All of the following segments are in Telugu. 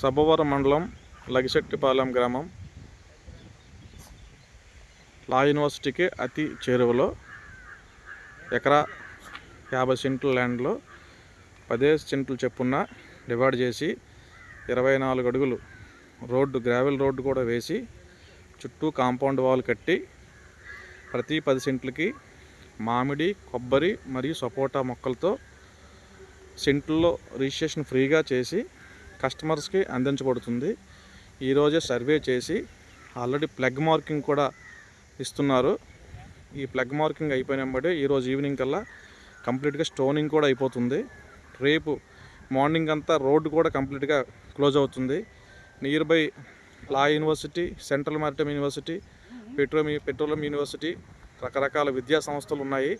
సబ్బవరం మండలం లగిశెట్టిపాలెం గ్రామం. లా యూనివర్సిటీకి అతి చేరువలో ఎకరా యాభై సెంట్ల ల్యాండ్లో పదిహేను సెంట్లు చెప్పున డివైడ్ చేసి ఇరవై నాలుగు అడుగులు రోడ్డు గ్రావెల్ రోడ్డు కూడా వేసి చుట్టూ కాంపౌండ్ వాల్ కట్టి ప్రతి పది సెంట్లకి మామిడి కొబ్బరి మరియు సపోటా మొక్కలతో సెంట్లలో రిజిస్ట్రేషన్ ఫ్రీగా చేసి కస్టమర్స్కి అందించబడుతుంది. ఈరోజే సర్వే చేసి ఆల్రెడీ ప్లగ్ మార్కింగ్ కూడా ఇస్తున్నారు. ఈ ప్లగ్ మార్కింగ్ అయిపోయినప్పుడే ఈరోజు ఈవినింగ్ కల్లా కంప్లీట్గా స్టోనింగ్ కూడా అయిపోతుంది. రేపు మార్నింగ్ అంతా రోడ్డు కూడా కంప్లీట్గా క్లోజ్ అవుతుంది. Near by law university central maritime university petrol petroleum university రకరకాల విద్యా సంస్థలు ఉన్నాయి.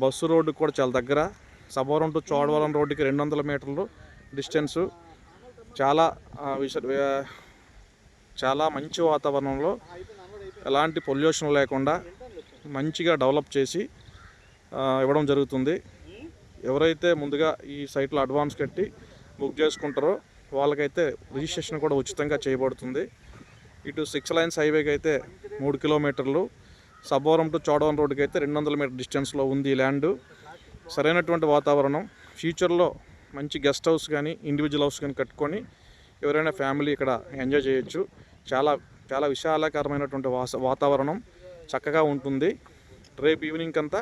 బస్సు రోడ్డు కూడా చాలా దగ్గర. సబోరం టు చోడవరం రోడ్డుకి రెండు వందల మీటర్లు డిస్టెన్సు. చాలా విష చాలా మంచి వాతావరణంలో ఎలాంటి పొల్యూషన్ లేకుండా మంచిగా డెవలప్ చేసి ఇవ్వడం జరుగుతుంది. ఎవరైతే ముందుగా ఈ సైట్లో అడ్వాన్స్ కట్టి బుక్ చేసుకుంటారో వాళ్ళకైతే రిజిస్ట్రేషన్ కూడా ఉచితంగా చేయబడుతుంది. ఇటు సిక్స్ లైన్స్ హైవేకి అయితే మూడు కిలోమీటర్లు సబ్బవరం టు చోడవరం రోడ్డుకి అయితే రెండు వందల మీటర్ డిస్టెన్స్లో ఉంది ఈ ల్యాండ్. సరైనటువంటి వాతావరణం. ఫ్యూచర్లో మంచి గెస్ట్ హౌస్ కానీ ఇండివిజువల్ హౌస్ కానీ కట్టుకొని ఎవరైనా ఫ్యామిలీ ఇక్కడ ఎంజాయ్ చేయొచ్చు. చాలా చాలా విశాలకరమైనటువంటి వాస వాతావరణం చక్కగా ఉంటుంది. రేపు ఈవినింగ్ అంతా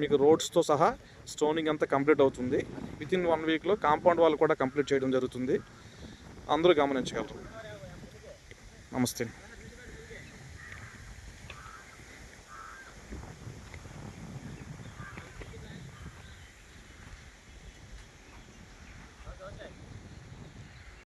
మీకు రోడ్స్తో సహా స్టోనింగ్ అంతా కంప్లీట్ అవుతుంది. విత్ ఇన్ వన్ వీక్లో కాంపౌండ్ వాళ్ళు కూడా కంప్లీట్ చేయడం జరుగుతుంది. అందరూ గమనించగలరు. నమస్తే.